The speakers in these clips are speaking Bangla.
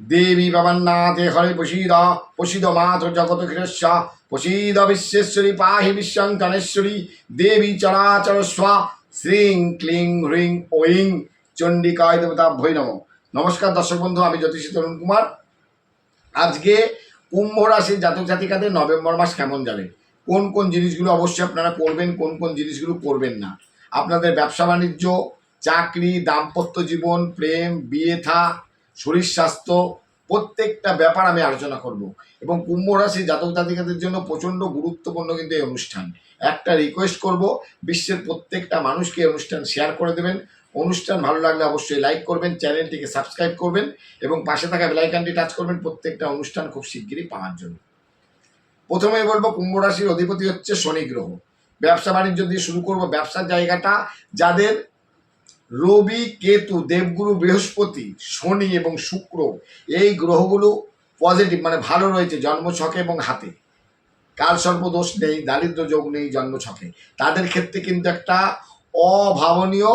দেবী বাবান্নাথে হরে প্রসীদ প্রসীদ মাধ জগত ক্ষীরস্য প্রসীদ বিশ্বেশ্বরী পাহি বিশ্বঙ্কনেশ্বরী দেবী চরাচর স্বা, শ্রীং ক্লিং হ্রিং ওইং চণ্ডিকায় দেবতা ভৈ নম। নমস্কার দর্শক বন্ধু, আমি জ্যোতিষী তরুণ কুমার। আজকে কুম্ভ রাশির জাতক জাতিকাদের নভেম্বর মাস কেমন যাবে? কোন কোন জিনিসগুলো অবশ্যই আপনারা করবেন, কোন কোন জিনিসগুলো করবেন না। আপনাদের ব্যবসা বাণিজ্য, চাকরি, দাম্পত্য জীবন, প্রেম, বিয়ে থা শরীর স্বাস্থ্য, প্রত্যেকটা ব্যাপার আমি আলোচনা করব। এবং কুম্ভ রাশির জাতক জাতিকাদের জন্য প্রচণ্ড গুরুত্বপূর্ণ কিন্তু এই অনুষ্ঠান। একটা রিকোয়েস্ট করব, বিশ্বের প্রত্যেকটা মানুষকে অনুষ্ঠান শেয়ার করে দেবেন। অনুষ্ঠান ভালো লাগলে অবশ্যই লাইক করবেন, চ্যানেলটিকে সাবস্ক্রাইব করবেন এবং পাশে থাকা বেলাইকানটি টাচ করবেন। প্রত্যেকটা অনুষ্ঠান খুব শিগগিরই পাওয়ার জন্য। প্রথমেই বলব, কুম্ভ রাশির অধিপতি হচ্ছে শনি গ্রহ। ব্যবসা বাণিজ্য দিয়ে শুরু করব। ব্যবসার জায়গাটা যাদের রবি, কেতু, দেবগুরু, বৃহস্পতি, শনি এবং শুক্র এই গ্রহগুলো পজিটিভ মানে ভালো রয়েছে জন্মছকে এবং হাতে। কাল সর্বদোষ নেই, দারিদ্র যোগ নেই জন্মছকে। তাদের ক্ষেত্রে কিন্তু একটা অভাবনীয়,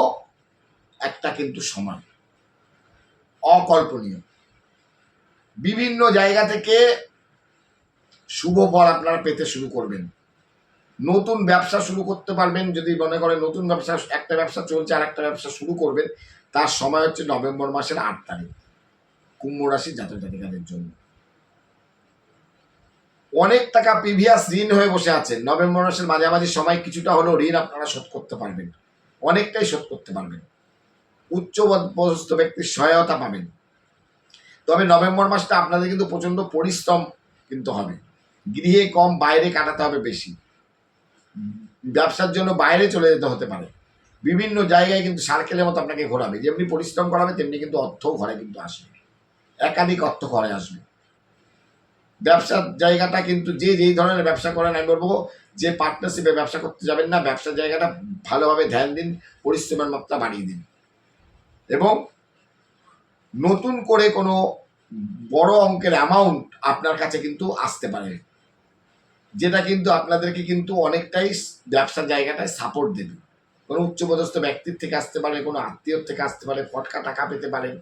একটা কিন্তু সময় অকল্পনীয়। বিভিন্ন জায়গা থেকে শুভ ফল আপনারা পেতে শুরু করবেন। নতুন ব্যবসা শুরু করতে পারবেন। যদি মনে করেন নতুন ব্যবসা, একটা ব্যবসা চলছে আর একটা ব্যবসা শুরু করবেন, তার সময় হচ্ছে নভেম্বর মাসের আট তারিখ, কুম্ভ রাশি জাতক জাতিকাদের জন্য। অনেক টাকা প্রিভিয়াস ঋণ হয়ে বসে আছে। নভেম্বর মাসের মাঝামাঝি সময় কিছুটা হলেও ঋণ আপনারা শোধ করতে পারবেন। অনেকটাই শোধ করতে পারবেন। উচ্চ পদস্থ ব্যক্তির সহায়তা পাবেন। তবে নভেম্বর মাসটা আপনাদের কিন্তু প্রচণ্ড পরিশ্রম কিন্তু হবে। গৃহে কম, বাইরে কাটাতে হবে বেশি। ব্যবসার জন্য বাইরে চলে যেতে হতে পারে। বিভিন্ন জায়গায় কিন্তু সার্কেলের মতো আপনাকে ঘোরাবে। যেমনি পরিশ্রম করাবে, তেমনি কিন্তু অর্থও ঘরে কিন্তু আসবে। একাধিক অর্থ ঘরে আসবে। ব্যবসার জায়গাটা কিন্তু যে যেই ধরনের ব্যবসা করেন, আমি বলব যে পার্টনারশিপে ব্যবসা করতে যাবেন না। ব্যবসার জায়গাটা ভালোভাবে ধ্যান দিন, পরিশ্রমের মাত্রা বাড়িয়ে দিন। এবং নতুন করে কোনো বড় অঙ্কের অ্যামাউন্ট আপনার কাছে কিন্তু আসতে পারে। যেটা কিন্তু আপনাদেরকে কিন্তু অনেকটাই ব্যবসার জায়গাটায় সাপোর্ট দেবে। কোনো উচ্চপদস্থ ব্যক্তির থেকে আসতে পারে, কোনো আত্মীয়র থেকে আসতে পারে, ফটকা টাকা পেতে পারেন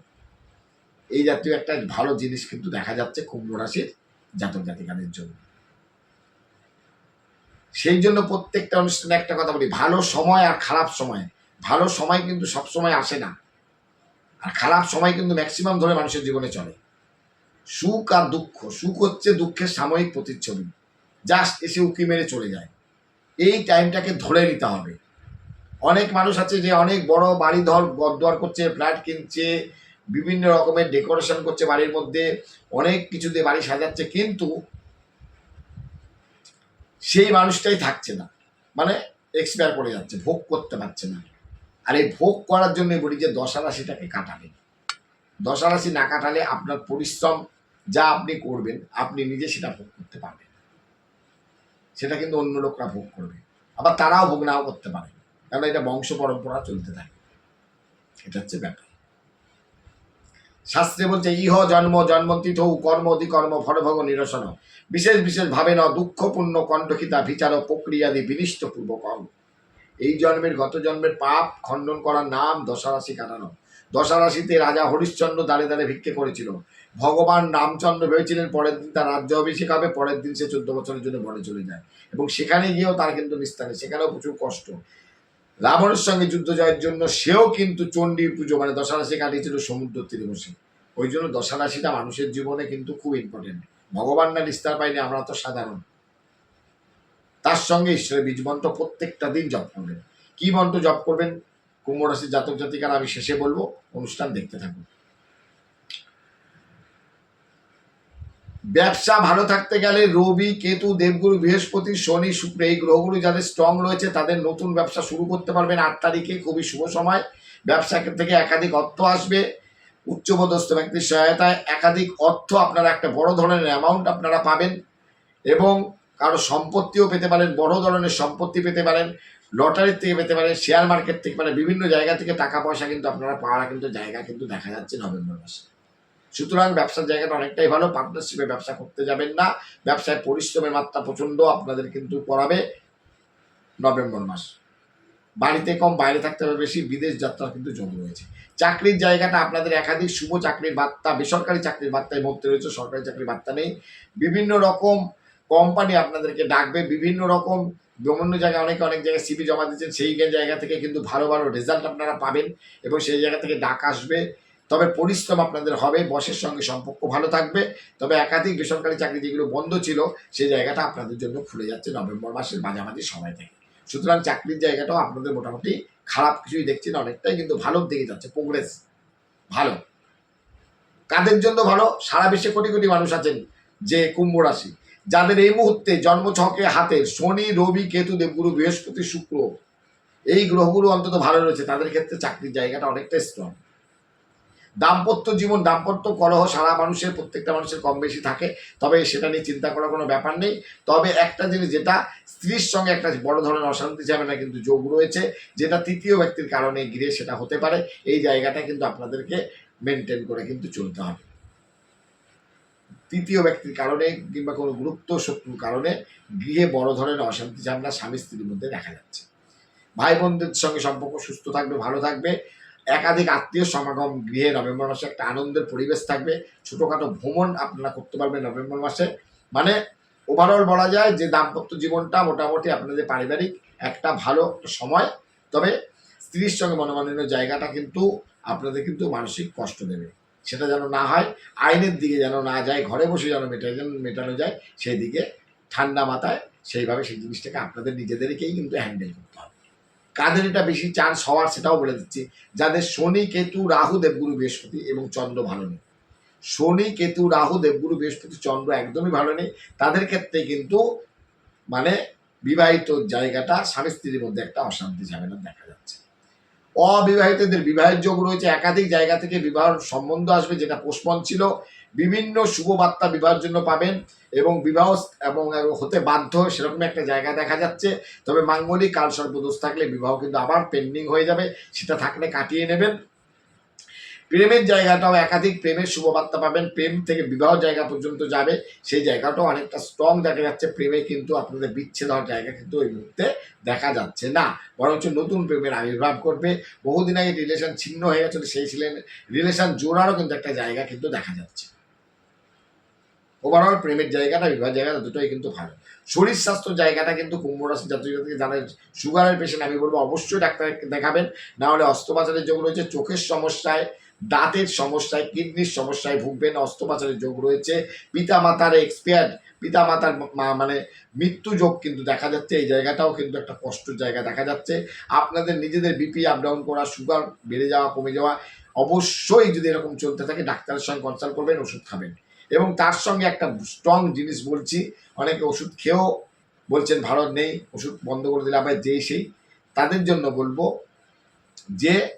এই জাতীয় একটা ভালো জিনিস কিন্তু দেখা যাচ্ছে কুম্ভ রাশির জাতক জাতিকাদের জন্য। সেই জন্য প্রত্যেকটা অনুষ্ঠানে একটা কথা বলি, ভালো সময় আর খারাপ সময়। ভালো সময় কিন্তু সব সময় আসে না। আর খারাপ সময় কিন্তু ম্যাক্সিমাম ধরে মানুষের জীবনে চলে। সুখ আর দুঃখ, সুখ হচ্ছে দুঃখের সাময়িক প্রতিচ্ছবি। জাস্ট এসে উঁকি মেরে চলে যায়। এই টাইমটাকে ধরে নিতে হবে। অনেক মানুষ আছে যে অনেক বড় বাড়ি ধর, গদ্দোয়ার করছে ফ্ল্যাট কিনছে, বিভিন্ন রকমের ডেকোরেশন করছে বাড়ির মধ্যে, অনেক কিছু দিয়ে বাড়ি সাজাচ্ছে, কিন্তু সেই মানুষটাই থাকছে না। মানে এক্সপায়ার করে যাচ্ছে, ভোগ করতে পারছে না। আর এই ভোগ করার জন্য বলি যে দশা রাশিটাকে কাটাবেন দশা রাশি না কাটালে আপনার পরিশ্রম, যা আপনি করবেন, আপনি নিজে সেটা ভোগ করতে পারবেন। সেটা কিন্তু অন্য লোকরা ভোগ করবে। আবার তারাও ভোগ নাও করতে পারে কারণ এটা বংশ পরম্পরা চলতে থাকে। এটা হচ্ছে ব্যাপার। শাস্ত্রে বলছে, ইহ জন্ম জন্মন্তিথ কর্ম অধিকর্ম ফলভোগ নিরসন। বিশেষ বিশেষ ভাবে ন দুঃখপূর্ণ কণ্ঠকিতা বিচার প্রক্রিয়াদি বিনিষ্ট পূর্বক এই জন্মের গত জন্মের পাপ খণ্ডন করার নাম দশারাশি কাটানো। দশারাশিতে রাজা হরিশ্চন্দ্র দাঁড়ে দাঁড়ে ভিক্ষে করেছিল। ভগবান রামচন্দ্র ভেবেছিলেন পরের দিন তার রাজ্য অভিষেক হবে, পরের দিন সে চোদ্দ বছরের জন্য বনে চলে যায়। এবং সেখানে গিয়েও তার কিন্তু নিস্তারে সেখানেও প্রচুর কষ্ট। রাবণের সঙ্গে যুদ্ধ জয়ের জন্য সেও কিন্তু চণ্ডী পুজো মানে দশারাশি কাটিয়েছিল সমুদ্র তীরে বসে ওই জন্য দশারাশিটা মানুষের জীবনে কিন্তু খুব ইম্পর্টেন্ট ভগবান না নিস্তার পাইনি আমরা তো সাধারণ। তার সঙ্গে ঈশ্বরের বীজ মন্ত্র প্রত্যেকটা দিন জপ করবেন। কি মন্ত্র জপ করবেন? কুম্ভ রাশির জাতক জাতিকারা আমি শেষে বলব, অনুষ্ঠান দেখতে থাকুন। ব্যবসা ভালো থাকতে গেলে রবি, কেতু, দেবগুরু, বৃহস্পতি, শনি, শুক্র, এই গ্রহগুলো যাদের স্ট্রং রয়েছে, তাদের নতুন ব্যবসা শুরু করতে পারবেন আট তারিখে, খুবই শুভ সময়। ব্যবসা থেকে একাধিক অর্থ আসবে। উচ্চপদস্থ ব্যক্তির সহায়তায় একাধিক অর্থ আপনারা একটা বড় ধরনের অ্যামাউন্ট আপনারা পাবেন এবং কারও সম্পত্তিও পেতে পারেন, বড় ধরনের সম্পত্তি পেতে পারেন লটারির থেকে পেতে পারেন শেয়ার মার্কেট থেকে পারেন, বিভিন্ন জায়গা থেকে টাকা পয়সা কিন্তু আপনারা পাওয়ার কিন্তু জায়গা কিন্তু দেখা যাচ্ছে নভেম্বর মাসে। সুতরাং ব্যবসার জায়গাটা অনেকটাই ভালো পার্টনারশিপে ব্যবসা করতে যাবেন না। ব্যবসায় পরিশ্রমের মাত্রা প্রচণ্ড, আপনাদের কিন্তু করাবে নভেম্বর মাস। বাড়িতে কম, বাইরে থাকতে হবে বেশি, বিদেশ যাত্রা কিন্তু যোগ রয়েছে। চাকরির জায়গাটা আপনাদের একাধিক শুভ চাকরির বার্তা, বেসরকারি চাকরির বার্তায় মধ্যে রয়েছে, সরকারি চাকরির বার্তা নেই। বিভিন্ন রকম কোম্পানি আপনাদেরকে ডাকবে, বিভিন্ন রকম বিভিন্ন জায়গায় অনেকে অনেক জায়গায় সিবি জমা দিচ্ছেন সেই জায়গা থেকে কিন্তু ভালো ভালো রেজাল্ট আপনারা পাবেন এবং সেই জায়গা থেকে ডাক আসবে। তবে পরিশ্রম আপনাদের হবে, বসের সঙ্গে সম্পর্ক ভালো থাকবে। তবে একাধিক বেসরকারি চাকরি যেগুলো বন্ধ ছিল, সেই জায়গাটা আপনাদের জন্য খুলে যাচ্ছে নভেম্বর মাসের মাঝামাঝি সময় থেকে। সুতরাং চাকরির জায়গাটাও আপনাদের মোটামুটি খারাপ কিছুই দেখছি না, অনেকটাই কিন্তু ভালোর দিকে যাচ্ছে প্রোগ্রেস ভালো। কাদের জন্য ভালো? সারা বিশ্বে কোটি কোটি মানুষ আছেন যে কুম্ভ রাশি। যাদের এই মুহূর্তে জন্মছকে হাতে শনি, রবি, কেতু, দেবগুরু, বৃহস্পতি, শুক্র, এই গ্রহগুলো অন্তত ভালো রয়েছে, তাদের ক্ষেত্রে চাকরির জায়গাটা অনেকটা স্ট্রং দাম্পত্য জীবন, দাম্পত্য কলহ সারা মানুষের, প্রত্যেকটা মানুষের কম বেশি থাকে, তবে সেটা নিয়ে চিন্তা করার কোনো ব্যাপার নেই। তবে একটা জিনিস যেটা, স্ত্রীর সঙ্গে একটা বড় ধরনের অশান্তি যাবে না কিন্তু যোগ রয়েছে, যেটা তৃতীয় ব্যক্তির কারণে গিরে সেটা হতে পারে। এই জায়গাটা কিন্তু আপনাদেরকে মেনটেন করে কিন্তু চলতে হবে। তৃতীয় ব্যক্তির কারণে কিংবা কোনো গুরুত্ব শত্রুর কারণে গৃহে বড় ধরনের অশান্তি ঝামেলা স্বামী স্ত্রীর মধ্যে দেখা যাচ্ছে। ভাই বোনদের সঙ্গে সম্পর্ক সুস্থ থাকবে, ভালো থাকবে একাধিক আত্মীয় সমাগম, গৃহে নভেম্বর মাসে একটা আনন্দের পরিবেশ থাকবে। ছোটোখাটো ভ্রমণ আপনারা করতে পারবেন নভেম্বর মাসে। মানে ওভারঅল বলা যায় যে দাম্পত্য জীবনটা মোটামুটি আপনাদের পারিবারিক একটা ভালো সময়। তবে স্ত্রীর সঙ্গে মনোমালিন্য জায়গাটা কিন্তু আপনাদের কিন্তু মানসিক কষ্ট দেবে। সেটা যেন না হয়, আইনের দিকে যেন না যায়, ঘরে বসে যেন মেটা মেটানো যায় সেই দিকে ঠান্ডা মাথায় সেইভাবে সেই জিনিসটাকে আপনাদের নিজেদেরকেই কিন্তু হ্যান্ডেল করতে কাদের এটা বেশি চান্স হওয়ার সেটাও বলে দিচ্ছি। যাদের শনি, কেতু, রাহু, দেবগুরু, বৃহস্পতি এবং চন্দ্র ভালো নেই। শনি, কেতু, রাহু, দেবগুরু, বৃহস্পতি, চন্দ্র একদমই ভালো নেই। তাদের ক্ষেত্রে কিন্তু মানে বিবাহিত জায়গাটা স্বামী স্ত্রীর মধ্যে একটা অশান্তি ঝামেলা দেখা যাচ্ছে। অবিবাহিতদের বিবাহের যোগ রয়েছে। একাধিক জায়গা থেকে বিবাহ সম্বন্ধ আসবে যেটা পোষপন ছিল। বিভিন্ন শুভ বার্তা বিবাহের জন্য পাবেন এবং বিবাহ এবং হতে বাধ্য সেরকম একটা জায়গা দেখা যাচ্ছে। তবে মাঙ্গলিক কাল সর্বদোষ থাকলে বিবাহ কিন্তু আবার পেন্ডিং হয়ে যাবে, সেটা থাকলে কাটিয়ে নেবেন। প্রেমের জায়গাটাও একাধিক প্রেমের শুভবার্তা পাবেন। প্রেম থেকে বিবাহ জায়গা পর্যন্ত যাবে। সেই জায়গাটাও অনেকটা স্ট্রং দেখা যাচ্ছে। প্রেমে কিন্তু আপনাদের বিচ্ছেদ হওয়ার জায়গা কিন্তু ওই মুহূর্তে দেখা যাচ্ছে না। বরঞ্চ নতুন প্রেমের আবির্ভাব করবে বহুদিন আগে রিলেশন ছিন্ন হয়ে গেছিল, সেই ছিলেন রিলেশন জোড়ারও কিন্তু একটা জায়গা কিন্তু দেখা যাচ্ছে। ওভারঅল প্রেমের জায়গাটা বিবাহ জায়গাটা দুটোই কিন্তু ভালো। শরীর স্বাস্থ্য জায়গাটা কিন্তু কুম্ভ রাশি জাতীয় যাদের সুগারের পেশেন্ট আমি বলব অবশ্যই ডাক্তার দেখাবেন। না হলে অস্ত্রোপচারের যোগ রয়েছে, চোখের সমস্যায়, দাঁতের সমস্যায়, কিডনির সমস্যায় ভুগবেন, অস্ত্রোপচারের যোগ রয়েছে। পিতা মাতার এক্সপায়ার্ড পিতা মাতার মানে মৃত্যু যোগ কিন্তু দেখা যাচ্ছে। এই জায়গাটাও কিন্তু একটা কষ্ট জায়গা দেখা যাচ্ছে। আপনাদের নিজেদের বিপি আপ ডাউন করা সুগার বেড়ে যাওয়া, কমে যাওয়া, অবশ্যই যদি এরকম চলতে থাকে, ডাক্তারের সঙ্গে কনসাল্ট করবেন, ওষুধ খাবেন। এবং তার সঙ্গে একটা স্ট্রং জিনিস বলছি, অনেকে ওষুধ খেয়েও বলছেন ভারত নেই, ওষুধ বন্ধ করে দিলে আবার যেই সেই। তাদের জন্য বলব যে,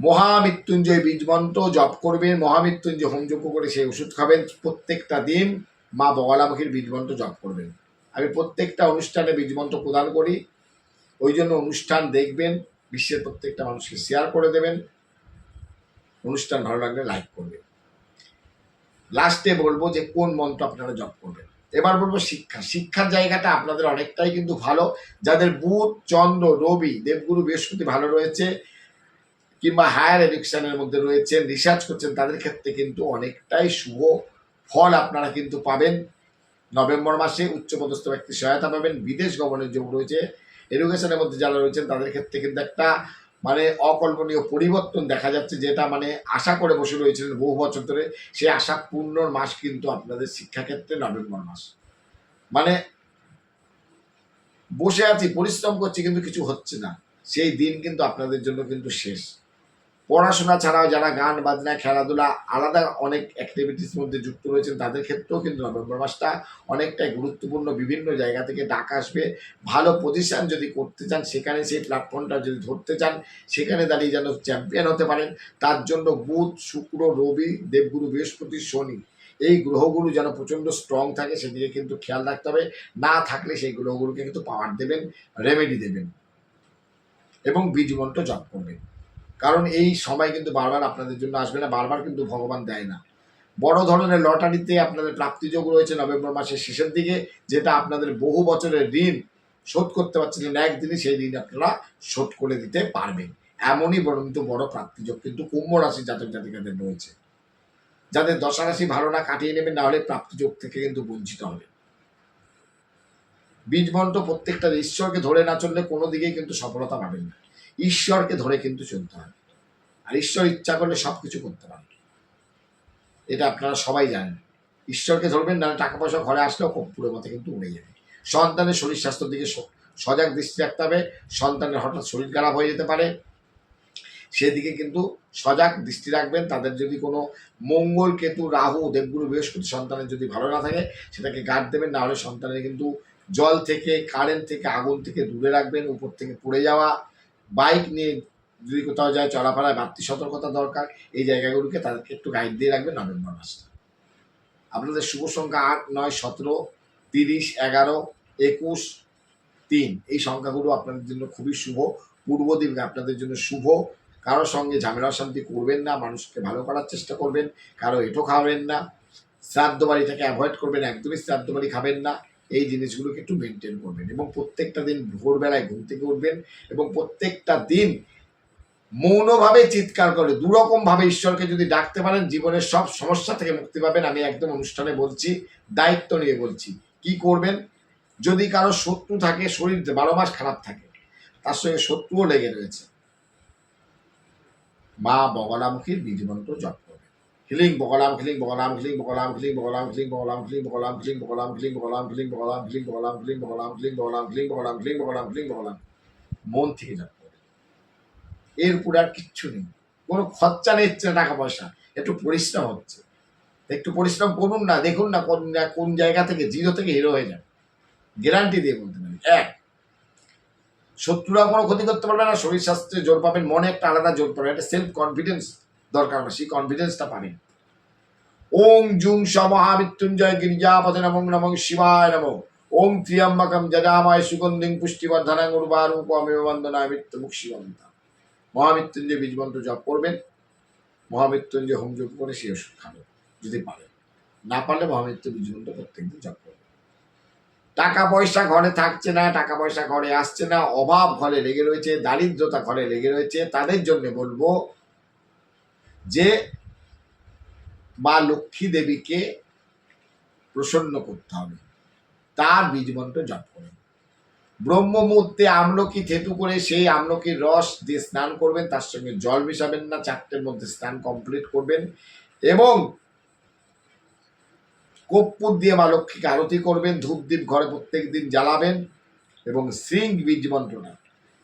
মহামৃত্যুঞ্জয় বীজ মন্ত্র জপ করবেন, মহামৃত্যুঞ্জয় হোমযজ্ঞ করে সেই ওষুধ খাবেন, প্রত্যেকটা দিন মা বগলামুখীর বীজ মন্ত্র জপ করবেন। আমি প্রত্যেকটা অনুষ্ঠানে বীজ মন্ত্র প্রদান করি, ওই জন্য অনুষ্ঠান দেখবেন, বিশ্বের প্রত্যেকটা মানুষকে শেয়ার করে দেবেন, অনুষ্ঠান ভালো লাগলে লাইক করবেন। লাস্টে বলব যে, কোন মন্ত্র আপনারা জপ করবেন? এবার বলব শিক্ষা। শিক্ষার জায়গাটা আপনাদের অনেকটাই কিন্তু ভালো। যাদের বুধ, চন্দ্র, রবি, দেবগুরু, বৃহস্পতি ভালো রয়েছে, কিংবা হায়ার এডুকেশনের মধ্যে রয়েছেন, রিসার্চ করছেন, তাদের ক্ষেত্রে কিন্তু অনেকটাই শুভ ফল আপনারা কিন্তু পাবেন। নভেম্বর মাসে উচ্চপদস্থ ব্যক্তি সহায়তা পাবেন। বিদেশ গমনের যোগ রয়েছে। এডুকেশনের মধ্যে যারা রয়েছেন, তাদের ক্ষেত্রে কিন্তু একটা মানে অকল্পনীয় পরিবর্তন দেখা যাচ্ছে যেটা মানে আশা করে বসে রয়েছিলেন বহু বছর ধরে। সেই আশা পূর্ণর মাস কিন্তু আপনাদের শিক্ষাক্ষেত্রে নভেম্বর মাস। মানে বসে আছি, পরিশ্রম করছি কিন্তু কিছু হচ্ছে না। সেই দিন কিন্তু আপনাদের জন্য কিন্তু শেষ। পড়াশোনা ছাড়াও যারা গান, বাজনা, খেলাধুলা, আলাদা অনেক অ্যাক্টিভিটিস মধ্যে যুক্ত রয়েছেন, তাদের ক্ষেত্রেও কিন্তু নভেম্বর মাসটা অনেকটাই গুরুত্বপূর্ণ। বিভিন্ন জায়গা থেকে ডাক আসবে। ভালো পজিশন যদি করতে চান, সেখানে সেই প্ল্যাটফর্মটা যদি ধরতে চান, সেখানে দাঁড়িয়ে যেন চ্যাম্পিয়ন হতে পারেন, তার জন্য বুধ, শুক্র, রবি, দেবগুরু, বৃহস্পতি, শনি এই গ্রহগুলো যেন প্রচণ্ড স্ট্রং থাকে, সেদিকে কিন্তু খেয়াল রাখতে হবে। না থাকলে সেই গ্রহগুলোকে কিন্তু পাওয়ার দেবেন রেমেডি দেবেন এবং বীজ মন্ত্র জপ করবেন। কারণ এই সময় কিন্তু বারবার আপনাদের জন্য আসবে না, বারবার কিন্তু ভগবান দেয় না। বড় ধরনের লটারিতে আপনাদের প্রাপ্তিযোগ রয়েছে নভেম্বর মাসের শেষের দিকে, যেটা আপনাদের বহু বছরের ঋণ শোধ করতে পারছিলেন একদিনই সেই ঋণ আপনারা শোধ করে দিতে পারবেন। এমনই বরন্ত বড় প্রাপ্তিযোগ, কিন্তু কুম্ভ রাশি জাতক জাতিকাদের রয়েছে। যাদের দশা রাশি ভালো না কাটিয়ে নেবেন, না হলে প্রাপ্তিযোগ থেকে কিন্তু বঞ্চিত হবে বীজ মন্ত্র প্রত্যেকটা ঈশ্বরকে ধরে না চললে কোনো দিকেই কিন্তু সফলতা পাবেন না। ঈশ্বরকে ধরে কিন্তু চলতে হবে আর ঈশ্বর ইচ্ছা করলে সব কিছু করতে পারে। এটা আপনারা সবাই জানেন। ঈশ্বরকে ধরবেন না টাকা পয়সা ঘরে আসলেও পুরো মতো কিন্তু উড়ে যাবে। সন্তানের শরীর স্বাস্থ্যের দিকে সজাগ দৃষ্টি রাখতে হবে। সন্তানের হঠাৎ শরীর খারাপ হয়ে যেতে পারে। সেদিকে কিন্তু সজাগ দৃষ্টি রাখবেন। তাদের যদি কোনো মঙ্গল, কেতু, রাহু, দেবগুরু, বৃহস্পতি সন্তানের যদি ভালো না থাকে, সেটাকে গার্ড দেবেন। না হলে সন্তানের কিন্তু জল থেকে কারেন্ট থেকে, আগুন থেকে দূরে রাখবেন। উপর থেকে পড়ে যাওয়া। বাইক নিয়ে যদি কোথাও যায় চলাফেরায় বাড়তি সতর্কতা দরকার, এই জায়গাগুলোকে তাদেরকে একটু গাইড দিয়ে রাখবেন নভেম্বর মাসটা। আপনাদের শুভ সংখ্যা আট, নয়, সতেরো, তিরিশ, এগারো, একুশ, তিন। এই সংখ্যাগুলো আপনাদের জন্য খুবই শুভ। পূর্ব দিক আপনাদের জন্য শুভ। কারোর সঙ্গে ঝামেলা শান্তি করবেন না, মানুষকে ভালো করার চেষ্টা করবেন, কারও এটো খাবেন না, শ্রাদ্ধ বাড়িটাকে অ্যাভয়েড করবেন, একদমই শ্রাদ্ধ বাড়ি খাবেন না। এই জিনিসগুলোকে একটু মেনটেন করবেন এবং প্রত্যেকটা দিন ভোরবেলায় ঘুম থেকে উঠবেন এবং প্রত্যেকটা দিন মৌনভাবে চিৎকার করে দুরকম ভাবে ঈশ্বরকে যদি ডাকতে পারেন, জীবনের সব সমস্যা থেকে মুক্তি পাবেন, আমি একদম অনুষ্ঠানে বলছি, দায়িত্ব নিয়ে বলছি। কি করবেন? যদি কারও শত্রু থাকে, শরীর বারো মাস খারাপ থাকে, তার সঙ্গে শত্রুও লেগে রয়েছে। মা বগলামুখীর বীজ মন্ত্র জপ হিলিং বগলাম খিলিং বগলাম খিলিং বগলাম খিলিং বগলাম খিলিং বগলাম খিলিং বগলাম খিলিং বগলাম খিলিং বগলাম খিলিং বগলাম খিলিং বগলাম খিলিং বগলাম খিলিং বগলাম খিলিং বগলাম খিলিং বগলাম খিলিং বগলাম মন থেকে জপ এরপরে আর কিচ্ছু নেই কোনো খরচা নিচ্ছে টাকা পয়সা একটু পরিশ্রম হচ্ছে একটু পরিশ্রম করুন না দেখুন না কোন কোন জায়গা থেকে জিরো থেকে হিরো হয়ে যাবে গ্যারান্টি দিয়ে বলতে পারি এক শত্রুরা কোনো ক্ষতি করতে পারবে না শরীর স্বাস্থ্যে জোর পাবেন মনে একটা আলাদা জোর পাবেন একটা সেলফ কনফিডেন্স দরকার না সেই কনফিডেন্সটা পাবেন ওং জুং স মহামৃত্যুঞ্জয় গিরিজাপদে নমং নমং শিবায় নম। ওং ত্রিয়ম্বকম যজামায় সুগন্ধিং পুষ্টিবর্ধনাং বন্দনায় মৃত্যু মুখ শিবন্তা মহামৃত্যুঞ্জয় বীজমন্ত্র জপ করবেন। মহামৃত্যুঞ্জয় হোম যোগ করে সেই ওষুধ খাবেন, যদি পারেন। না পারলে মহামৃত্যু বীজ মন্ত্র প্রত্যেকদিন জপ করবেন। টাকা পয়সা ঘরে থাকছে না, টাকা পয়সা ঘরে আসছে না, অভাব ঘরে লেগে রয়েছে, দারিদ্রতা ঘরে লেগে রয়েছে, তাদের জন্য বলব যে মা লক্ষ্মী দেবীকে প্রসন্ন করতে হবে, তার বীজ মন্ত্র জপ করুন। ব্রহ্ম মুহূর্তে আমলকি থেতু করে সেই আমলকির রস দিয়ে স্নান করবেন, তার সঙ্গে জল মিশাবেন না, চারটের মধ্যে স্নান কমপ্লিট করবেন এবং কর্পূর দিয়ে মা লক্ষ্মীকে আরতি করবেন, ধূপ দ্বীপ ঘরে প্রত্যেক দিন জ্বালাবেন এবং শ্রিং বীজ মন্ত্রটা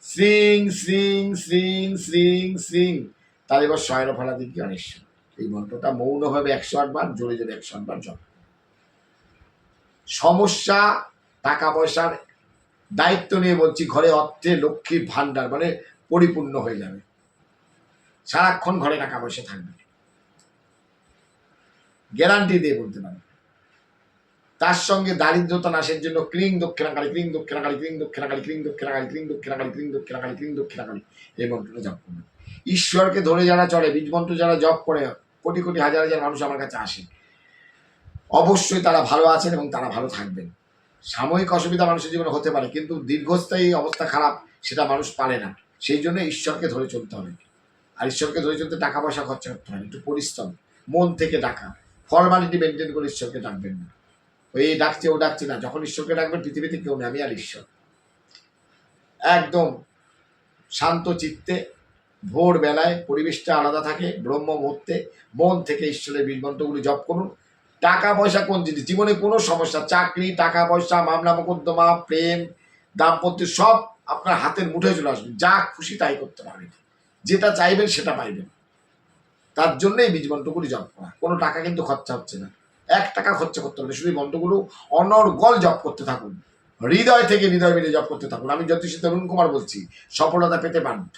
শ্রিং শ্রিং শ্রিং শ্রিং শ্রিং তার এবার শয়ন ফলা দিকে অনিশ্চয় এই মন্ত্রটা মৌনভাবে একশো আটবার জোরে জোরে একশো আটবার জপ সমস্যা, টাকা পয়সার দায়িত্ব নিয়ে বলছি, ঘরে অর্থে লক্ষ্মীর ভান্ডার মানে পরিপূর্ণ হয়ে যাবে। সারাক্ষণ ঘরে টাকা পয়সা থাকবে। গ্যারান্টি দিয়ে বলতে পারি তার সঙ্গে দারিদ্রতা নাশের জন্য ক্রিং দক্ষিণাকালী ক্রিং দক্ষিণাকালী ক্রিং দক্ষিণাকালী ক্রিং দক্ষিণাকালী ক্রিং দক্ষিণাকালী ক্রিং দক্ষিণাকালী ক্রিং দক্ষিণাকালী এই মন্ত্রটা জপ করবে ঈশ্বরকে ধরে যারা চলে বীজ মন্ত্র যারা জপ করে, কোটি কোটি, হাজার হাজার মানুষ আমার কাছে আসে। অবশ্যই তারা ভালো আছেন এবং তারা ভালো থাকবেন। সাময়িক অসুবিধা মানুষের জীবনে হতে পারে, কিন্তু দীর্ঘস্থায়ী অবস্থা খারাপ, সেটা মানুষ পারে না। সেই জন্য ঈশ্বরকে ধরে চলতে হবে। আর ঈশ্বরকে ধরে চলতে টাকা পয়সা খরচা করতে হবে একটু পরিশ্রম, মন থেকে ডাকা। ফর্মালিটি মেনটেন করে ঈশ্বরকে ডাকবেন না। এই ডাকছে, ও ডাকছে না। যখন ঈশ্বরকে ডাকবেন পৃথিবীতে কেউ নেই। আমি আর ঈশ্বর। একদম শান্ত চিত্তে ভোর বেলায় পরিবেশটা আলাদা থাকে, ব্রহ্ম মুহূর্তে, মন থেকে ঈশ্বরের বীরমন্ত্রগুলি জপ করুন। টাকা পয়সা কোন জিনিস? জীবনে কোনো সমস্যা, চাকরি, টাকা পয়সা, মামলা, মোকদ্দমা, প্রেম, দাম্পত্য, সব আপনার হাতের মুঠোয় চলে আসবে। যা খুশি তাই করতে পারবেন যেটা চাইবেন সেটা পাইবেন। তার জন্যই বীজ মন্ত্রগুলি জপ করা। কোনো টাকা কিন্তু খরচা হচ্ছে না। এক টাকা খরচা করতে হবে। শুধু মন্ত্রগুলো অনর্গল জপ করতে থাকুন। হৃদয় থেকে হৃদয় মিলে জপ করতে থাকুন। আমি জ্যোতিষী তরুণ কুমার বলছি, সফলতা পেতে বাধ্য।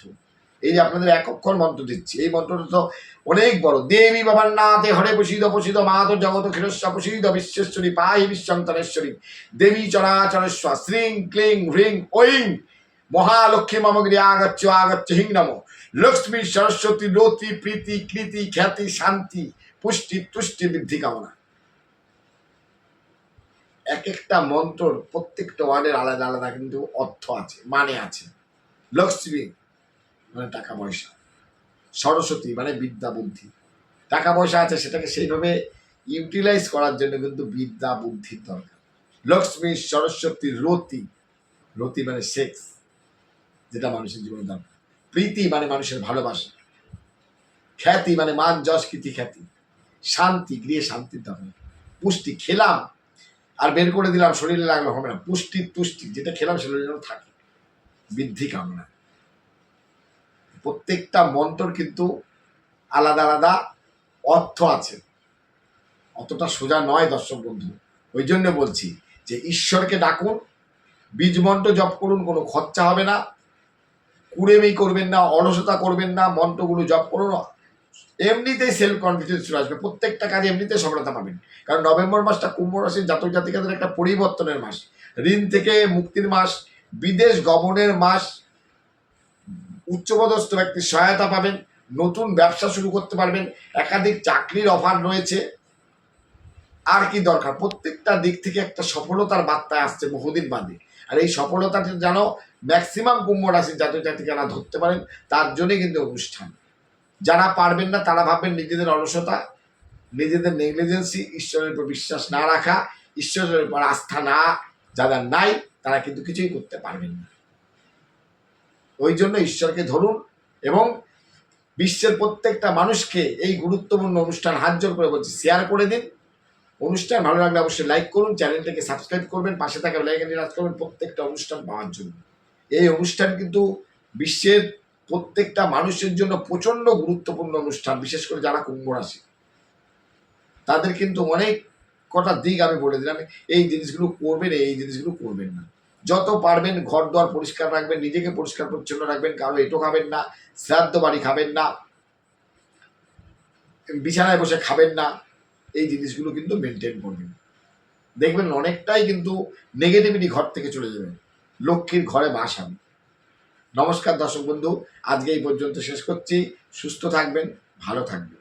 এই যে আপনাদের এক অক্ষর মন্ত্র দিচ্ছি, এই মন্ত্রটা তো অনেক বড়। দেবী বাবার নাথে হরে প্রসিদ প্রসিদ মাত জগত ক্ষীরস্ব প্রসিদ বিশ্বেশ্বরী, পাহি বিশ্বন্তরেশ্বরী। দেবী চরাচরেশ্ব, শ্রীং ক্লিং হ্রিং ঐং। মহালক্ষ্মী মমগিরি আগচ্ছ আগচ্ছ হিং নম। লক্ষ্মী সরস্বতী রতি প্রীতি কৃতি খ্যাতি শান্তি পুষ্টি তুষ্টি বৃদ্ধি কামনা। এক একটা মন্ত্রর প্রত্যেকটা ওয়ার্ডের আলাদা আলাদা কিন্তু অর্থ আছে মানে আছে। লক্ষ্মী মানে টাকা পয়সা। সরস্বতী মানে বিদ্যা বুদ্ধি। টাকা পয়সা আছে, সেটাকে সেইভাবে ইউটিলাইজ করার জন্য কিন্তু বিদ্যা বুদ্ধির দরকার। লক্ষ্মী, সরস্বতী, রতি। রতি মানে সেক্স যেটা মানুষের জীবনে দরকার। প্রীতি মানে মানুষের ভালোবাসা। খ্যাতি মানে মান, যশ, কীর্তি, খ্যাতি। শান্তি, গৃহে শান্তির দরকার। পুষ্টি, খেলাম আর বের করে দিলাম, শরীরে লাগল হবে না। পুষ্টি তুষ্টি যেটা খেলাম সেটা যেন থাকে। বৃদ্ধি কামনা। প্রত্যেকটা মন্ত্রর কিন্তু আলাদা আলাদা অর্থ আছে। অতটা সোজা নয় দর্শক বন্ধু। ওই জন্য বলছি যে ঈশ্বরকে ডাকুন, বীজ মন্ত্র জপ করুন, কোনো খরচা হবে না। কুড়েমি করবেন না, অলসতা করবেন না, মন্ত্রগুলো জপ করুন এমনিতেই সেলফ কনফিডেন্স চলে আসবে। প্রত্যেকটা কাজে এমনিতে সফলতা পাবেন। কারণ নভেম্বর মাসটা কুম্ভ রাশির জাতক জাতিকাদের একটা পরিবর্তনের মাস। ঋণ থেকে মুক্তির মাস, বিদেশ গমনের মাস, উচ্চপদস্থ ব্যক্তির সহায়তা পাবেন, নতুন ব্যবসা শুরু করতে পারবেন, একাধিক চাকরির অফার রয়েছে। আর কি দরকার? প্রত্যেকটা দিক থেকে একটা সফলতার বার্তা আসছে বহুদিন বাদে। আর এই সফলতাটা যেন ম্যাক্সিমাম কুম্ভ রাশির জাতক জাতিকারা ধরতে পারেন, তার জন্যই কিন্তু অনুষ্ঠান। যারা পারবেন না, তারা ভাববেন নিজেদের অলসতা, নিজেদের নেগলিজেন্সি ঈশ্বরের উপর বিশ্বাস না রাখা, ঈশ্বরের উপর আস্থা না যাদের নাই, তারা কিন্তু কিছুই করতে পারবেন না। ওই জন্য ঈশ্বরকে ধরুন এবং বিশ্বের প্রত্যেকটা মানুষকে এই গুরুত্বপূর্ণ অনুষ্ঠান হাত জোর করে বলছি শেয়ার করে দিন। অনুষ্ঠান ভালো লাগলে অবশ্যই লাইক করুন, চ্যানেলটাকে সাবস্ক্রাইব করবেন, পাশে থাকা লাইক রাজ করবেন, প্রত্যেকটা অনুষ্ঠান পাওয়ার জন্য। এই অনুষ্ঠান কিন্তু বিশ্বের প্রত্যেকটা মানুষের জন্য প্রচণ্ড গুরুত্বপূর্ণ অনুষ্ঠান, বিশেষ করে যারা কুম্ভ রাশি। তাদের কিন্তু অনেক কটা দিক আমি বলে দিলাম এই জিনিসগুলো করবেন, এই জিনিসগুলো করবেন না। যত পারবেন ঘর দর পরিষ্কার রাখবেন, নিজেকে পরিষ্কার পরিচ্ছন্ন রাখবেন কারও এটো খাবেন না, শ্রাদ্ধ বাড়ি খাবেন না, বিছানায় বসে খাবেন না, এই জিনিসগুলো কিন্তু মেনটেন করবেন। দেখবেন অনেকটাই কিন্তু নেগেটিভিটি ঘর থেকে চলে যাবে। লক্ষ্মীর ঘরে বাস হবে। নমস্কার দর্শক বন্ধু আজকে এই পর্যন্ত শেষ করছি। সুস্থ থাকবেন ভালো থাকবেন।